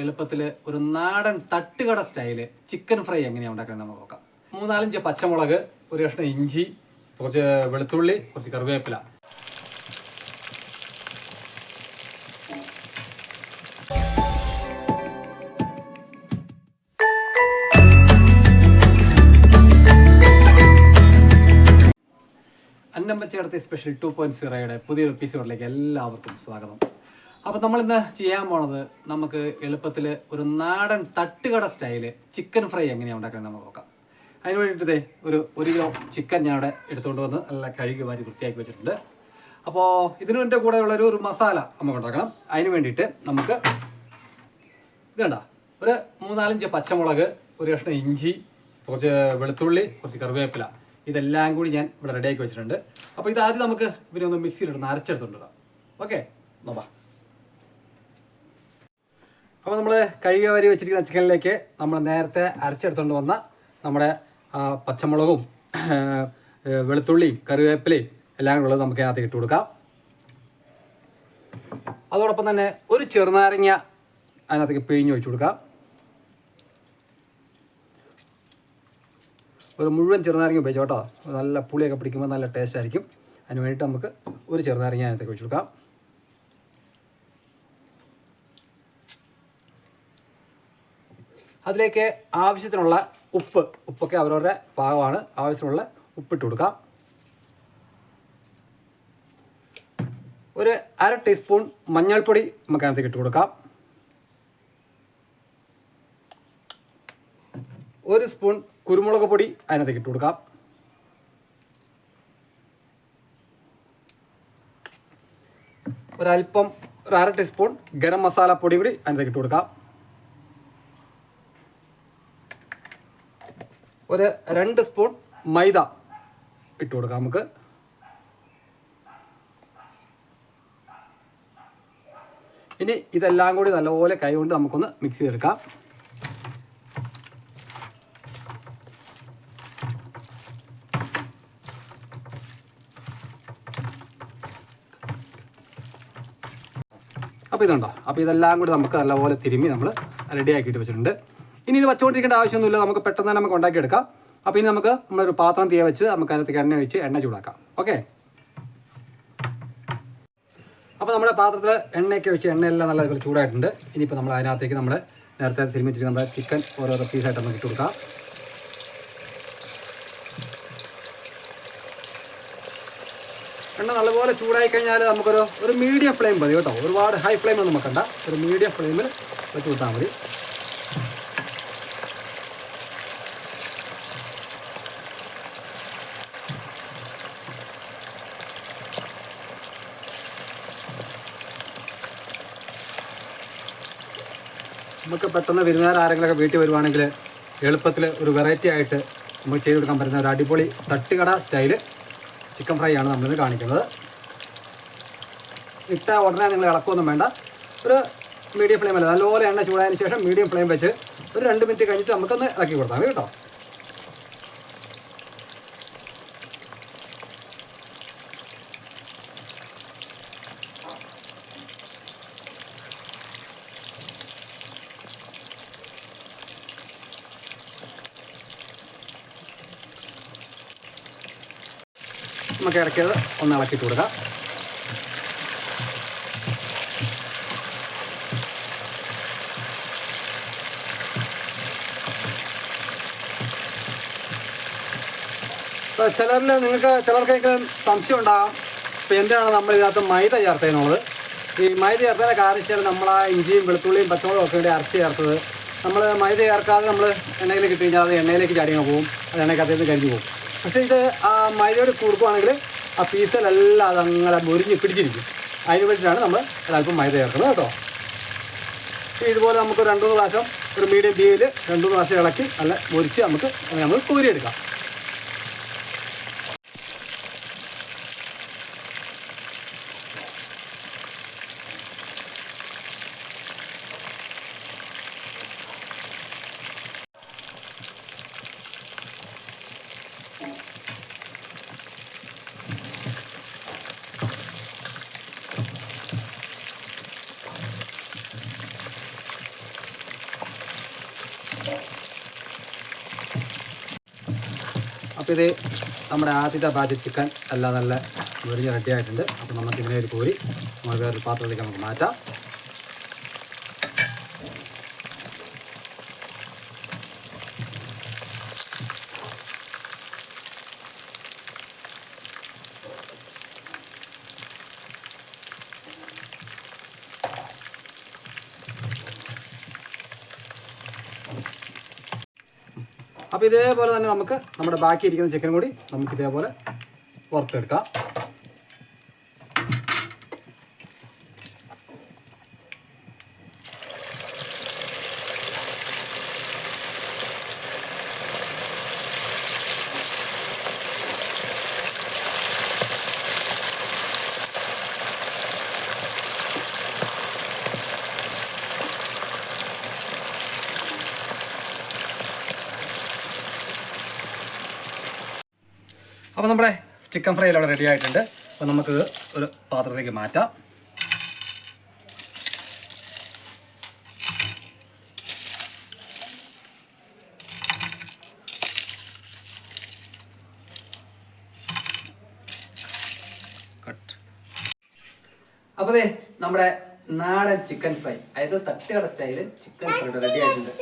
എളുപ്പത്തിൽ ഒരു നാടൻ തട്ടുകട സ്റ്റൈൽ ചിക്കൻ ഫ്രൈ എങ്ങനെയാണ് ഉണ്ടാക്കുന്നത് നമുക്ക് നോക്കാം. മൂന്നാലഞ്ച് പച്ചമുളക് ഒരു കഷ്ണം ഇഞ്ചി കുറച്ച് വെളുത്തുള്ളി കുറച്ച് കറിവേപ്പില. അന്നമ്പച്ചേടത്തെ സ്പെഷ്യൽ ടു പോയിന്റ് സീറോയുടെ പുതിയൊരു എപ്പിസോഡിലേക്ക് എല്ലാവർക്കും സ്വാഗതം. അപ്പോൾ നമ്മൾ ഇന്ന് ചെയ്യാൻ പോണത് നമുക്ക് എളുപ്പത്തിൽ ഒരു നാടൻ തട്ടുകട സ്റ്റൈൽ ചിക്കൻ ഫ്രൈ എങ്ങനെയാണ് ഉണ്ടാക്കുന്നത് നമുക്ക് നോക്കാം. അതിന് വേണ്ടിയിട്ട് ഒരു ഒരു കിലോ ചിക്കൻ ഞാൻ അവിടെ എടുത്തുകൊണ്ട് വന്ന് നല്ല കഴുകി മാറ്റി വൃത്തിയാക്കി വെച്ചിട്ടുണ്ട്. അപ്പോൾ ഇതിനു എന്റെ കൂടെ ഉള്ളൊരു ഒരു മസാല നമുക്ക് ഉണ്ടാക്കണം. അതിന് വേണ്ടിയിട്ട് നമുക്ക് ഇത് കണ്ട ഒരു മൂന്നാലഞ്ച് പച്ചമുളക് ഒരു കഷ്ണം ഇഞ്ചി കുറച്ച് വെളുത്തുള്ളി കുറച്ച് കറിവേപ്പില. ഇതെല്ലാം കൂടി ഞാൻ ഇവിടെ റെഡിയാക്കി വെച്ചിട്ടുണ്ട്. അപ്പോൾ ഇതാദ്യം നമുക്ക് ഇവരെ ഒന്ന് മിക്സിയിലിടുന്ന അരച്ചെടുത്തുണ്ട് ഓക്കെ നോക്കാം അപ്പോൾ നമ്മൾ കഴുകി വരി വെച്ചിരിക്കുന്ന ചിക്കനിലേക്ക് നമ്മൾ നേരത്തെ അരച്ചെടുത്തുകൊണ്ട് വന്ന നമ്മുടെ പച്ചമുളകും വെളുത്തുള്ളിയും കറിവേപ്പിലയും എല്ലാം കൂടെ ഉള്ളത് നമുക്ക് അതിനകത്ത് ഇട്ട് കൊടുക്കാം. അതോടൊപ്പം തന്നെ ഒരു ചെറുനാരങ്ങ അതിനകത്തേക്ക് പിഴിഞ്ഞ് ഒഴിച്ചു കൊടുക്കാം. ഒരു മുഴുവൻ ചെറുനാരങ്ങ ഉപയോഗിച്ചോട്ടോ നല്ല പുളിയൊക്കെ പിടിക്കുമ്പോൾ നല്ല ടേസ്റ്റ് ആയിരിക്കും. അതിന് വേണ്ടിയിട്ട് നമുക്ക് ഒരു ചെറുനാരങ്ങ അതിനകത്തേക്ക് ഒഴിച്ചു കൊടുക്കാം. അതിലേക്ക് ആവശ്യത്തിനുള്ള ഉപ്പ് ഉപ്പൊക്കെ അവരവരുടെ പാകമാണ്. ആവശ്യത്തിനുള്ള ഉപ്പിട്ട് കൊടുക്കാം. ഒരു അര ടീസ്പൂൺ മഞ്ഞൾപ്പൊടി നമുക്ക് ഇട്ട് കൊടുക്കാം. ഒരു സ്പൂൺ കുരുമുളക് പൊടി അതിനകത്തേക്ക് ഇട്ട് കൊടുക്കാം. ഒരല്പം ഒരു അര ടീസ്പൂൺ ഗരം മസാല പൊടി കൂടി അതിനകത്തേക്ക് ഇട്ട് കൊടുക്കാം. ഒരു രണ്ട് സ്പൂൺ മൈദ ഇട്ട് കൊടുക്കാം നമുക്ക്. ഇനി ഇതെല്ലാം കൂടി നല്ലപോലെ കൈകൊണ്ട് നമുക്കൊന്ന് മിക്സ് ചെയ്തെടുക്കാം. അപ്പോൾ ഇതുണ്ടോ? അപ്പോൾ ഇതെല്ലാം കൂടി നമുക്ക് നല്ലപോലെ തിരുമ്മി നമ്മൾ റെഡിയാക്കിയിട്ട് വെച്ചിട്ടുണ്ട്. ഇനി ഇത് വച്ചുകൊണ്ടിരിക്കേണ്ട ആവശ്യമൊന്നുമില്ല. നമുക്ക് പെട്ടെന്ന് തന്നെ നമുക്ക് ഉണ്ടാക്കിയെടുക്കാം. അപ്പോൾ ഇനി നമുക്ക് നമ്മളൊരു പാത്രം തീയ വെച്ച് നമുക്ക് അതിനകത്തേക്ക് എണ്ണ ഒഴിച്ച് എണ്ണ ചൂടാക്കാം. ഓക്കെ? അപ്പോൾ നമ്മുടെ പാത്രത്തിൽ എണ്ണയൊക്കെ ഒഴിച്ച് എണ്ണയെല്ലാം നല്ല ഇതുപോലെ ചൂടായിട്ടുണ്ട്. ഇനിയിപ്പോൾ നമ്മൾ അതിനകത്തേക്ക് നമ്മൾ നേരത്തെ തിരുമിച്ചിട്ട് നമ്മുടെ ചിക്കൻ ഓരോരോ പീസായിട്ട് നമുക്ക് ഇട്ട് കൊടുക്കാം. എണ്ണ നല്ലപോലെ ചൂടായി കഴിഞ്ഞാൽ നമുക്കൊരു ഒരു മീഡിയം ഫ്ലെയിം മതി കേട്ടോ. ഒരുപാട് ഹൈ ഫ്ലെയിം ഒന്നും ഒരു മീഡിയം ഫ്ലെയിമിൽ വെച്ച് കൊടുത്താൽ മതി. നമുക്ക് പെട്ടെന്ന് വിരുന്നുകാർ ആരെങ്കിലുമൊക്കെ വീട്ടിൽ വരുവാണെങ്കിൽ എളുപ്പത്തിൽ ഒരു വെറൈറ്റി ആയിട്ട് നമുക്ക് ചെയ്ത് കൊടുക്കാൻ പറ്റുന്ന ഒരു അടിപൊളി തട്ടുകട സ്റ്റൈൽ ചിക്കൻ ഫ്രൈ ആണ് നമ്മളിന്ന് കാണിക്കുന്നത്. ഇട്ട ഉടനെ നിങ്ങൾ ഇളക്കൊന്നും വേണ്ട. ഒരു മീഡിയം ഫ്ലെയിം അല്ല നല്ലപോലെ എണ്ണ ചൂടായതിന് ശേഷം മീഡിയം ഫ്ലെയിം വെച്ച് ഒരു രണ്ട് മിനിറ്റ് കഴിഞ്ഞിട്ട് നമുക്കൊന്ന് ഇളക്കി കൊടുത്താൽ മതി കേട്ടോ. നമുക്ക് ഇറക്കിയത് ഒന്ന് ഇളക്കിയിട്ട് കൊടുക്കാം. ചിലരിൽ നിങ്ങൾക്ക് ചിലർക്കൊക്കെ സംശയം ഉണ്ടാകാം. ഇപ്പോൾ എന്തിനാണ് നമ്മൾ ഇതിനകത്ത് മൈദ ചേർത്തതെന്നുള്ളത് ഈ മൈദ ചേർത്തതിന്റെ കാരണം വെച്ചാൽ നമ്മൾ ആ ഇഞ്ചിയും വെളുത്തുള്ളിയും പച്ചമുളകും ഒക്കെ കൂടി അരച്ച് ചേർത്തത്. നമ്മൾ മൈദ ചേർക്കാതെ നമ്മൾ എണ്ണയിലേക്ക് ഇട്ട് കഴിഞ്ഞാൽ അത് എണ്ണയിലേക്ക് ചാടിങ്ങ് പോകും. അത് എണ്ണയ്ക്കകത്ത് നിന്ന് കരിഞ്ഞു പോകും. പക്ഷേ ഇത് ആ മൈദയോട് കൂർക്കുവാണെങ്കിൽ ആ പീസിലെല്ലാം അതങ്ങനെ മുരിഞ്ഞ് പിടിച്ചിരിക്കും. അതിന് വേണ്ടിയിട്ടാണ് നമ്മൾ അല്പം മൈദ ചേർക്കുന്നത് കേട്ടോ. ഇതുപോലെ നമുക്ക് രണ്ട് മൂന്ന് പ്രാവശ്യം ഒരു മീഡിയം തീയിൽ രണ്ട് മൂന്ന് പ്രാവശ്യം ഇളക്കി നല്ല മുരിച്ച് നമുക്ക് നമ്മൾ കോരിയെടുക്കാം. അപ്പോൾ ഇത് നമ്മുടെ ആദ്യത്തെ ബാച്ച് ചിക്കൻ എല്ലാം നല്ല മുരിഞ്ഞ് റെഡി ആയിട്ടുണ്ട്. അപ്പോൾ നമുക്ക് ഇതിനെ ഒരു കോരി നമ്മൾ വേറൊരു പാത്രത്തിലേക്ക് നമുക്ക് മാറ്റാം. അപ്പോൾ ഇതേപോലെ തന്നെ നമുക്ക് നമ്മുടെ ബാക്കി ഇരിക്കുന്ന ചിക്കൻ കൂടി നമുക്ക് ഇതേപോലെ വറുത്തെടുക്കാം. നമ്മുടെ ചിക്കൻ ഫ്രൈ എല്ലാം റെഡി ആയിട്ടുണ്ട്. അപ്പോൾ നമുക്ക് ഒരു പാത്രത്തിലേക്ക് മാറ്റാം. കട്ട് അപ്പോൾ നമ്മുടെ നാടൻ ചിക്കൻ ഫ്രൈ അതായത് തട്ടുകട സ്റ്റൈൽ ചിക്കൻ ഫ്രൈ റെഡി ആയിട്ടുണ്ട്.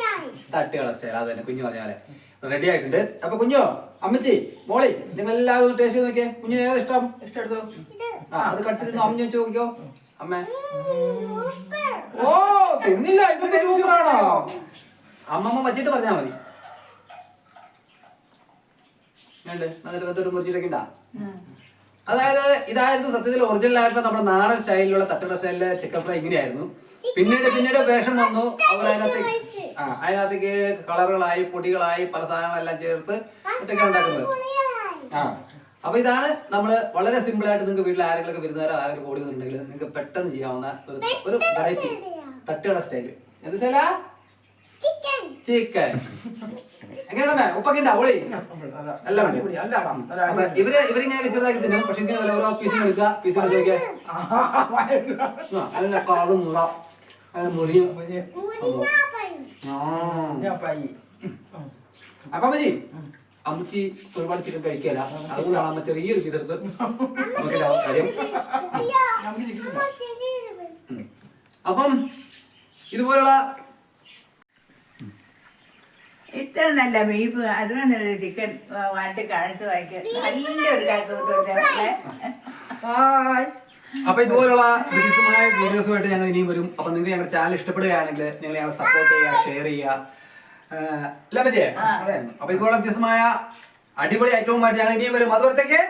തട്ടുകട സ്റ്റൈൽ അത് തന്നെ കുഞ്ഞു പറഞ്ഞാലേ റെഡി ആയിട്ടുണ്ട്. അപ്പൊ കുഞ്ഞോ അമ്മച്ചി മോളി നിങ്ങൾ എല്ലാവരും ടേസ്റ്റ് ചെയ്ത് നോക്കിയേ. കുഞ്ഞിന് ഏതാ ഇഷ്ടം? ഇഷ്ടം ആ അത് കടിച്ചിരുന്നു അമ്മ ചോദിച്ചു നോക്കിയോ അമ്മ. ഓ തിന്നില്ല. സൂപ്പറാണോ അമ്മമ്മ വച്ചിട്ട് പറഞ്ഞാ മതി. അതായത് ഇതായിരുന്നു സത്യത്തിൽ ഒറിജിനൽ ആയിട്ടുള്ള നമ്മുടെ നാടൻ സ്റ്റൈലിലുള്ള തട്ടുകട സ്റ്റൈലിലെ ചിക്കൻ ഫ്രൈ ഇങ്ങനെയായിരുന്നു. പിന്നീട് പിന്നീട് വേഷം വന്നു. അവർ അതിനകത്തേക്ക് ആ അതിനകത്തേക്ക് കളറുകളായി പൊടികളായി പല സാധനങ്ങളെല്ലാം ചേർത്ത് ഇട്ടൊക്കെ ഉണ്ടാക്കുന്നത്. ആ. അപ്പൊ ഇതാണ് നമ്മൾ വളരെ സിമ്പിൾ ആയിട്ട് നിങ്ങൾക്ക് വീട്ടിൽ ആരെങ്കിലും ഒക്കെ വരുന്നവരോ ആരെങ്കിലും കൂടി വന്നിട്ടുണ്ടെങ്കിൽ നിങ്ങൾക്ക് പെട്ടെന്ന് ചെയ്യാവുന്ന ഒരു ഒരു വെറൈറ്റി തട്ടുകട സ്റ്റൈൽ എന്ത് സ്റ്റൈലാ ചിക്കൻ എങ്ങനെയാണ് ഉപ്പൊക്കെ ഉണ്ടാ? അല്ല അപ്പൊ ഇവർ ഇവരിങ്ങനെ ചെറുതാക്കി തിന്നും. പക്ഷെ ഇങ്ങനെ ഓരോ പീസ് എടുക്കുക. പീസ് നല്ല കാളും മുള നല്ല മുറിയും. അപ്പൊ അമ്മച്ചി അമ്മച്ചി ഒരുപാട് ചിക്കൻ കഴിക്കല. അതുകൊണ്ടാണ് അമ്മ ചെറിയൊരു ചിതർത്ത് എടുത്ത് നമുക്ക് കാര്യം. അപ്പം ഇതുപോലുള്ള ഇത്ര നല്ല ബീഫ് അതിനും നല്ല ചിക്കൻ വാട്ടി കാണിച്ചു വായിക്കും. നല്ലൊരു അപ്പൊ ഇതുപോലുള്ള വ്യത്യസ്തമായ വീഡിയോസുമായിട്ട് ഞങ്ങൾ ഇനിയും വരും. അപ്പൊ നിങ്ങൾക്ക് ഞങ്ങളുടെ ചാനൽ ഇഷ്ടപ്പെടുകയാണെങ്കിൽ നിങ്ങൾ ഞങ്ങളെ സപ്പോർട്ട് ചെയ്യുക ഷെയർ ചെയ്യുക. അപ്പൊ ഇതുപോലെ വ്യത്യസ്തമായ അടിപൊളി ഐറ്റവും മാറ്റിയാണ് ഇനിയും വരും. അതുപോലത്തേക്ക്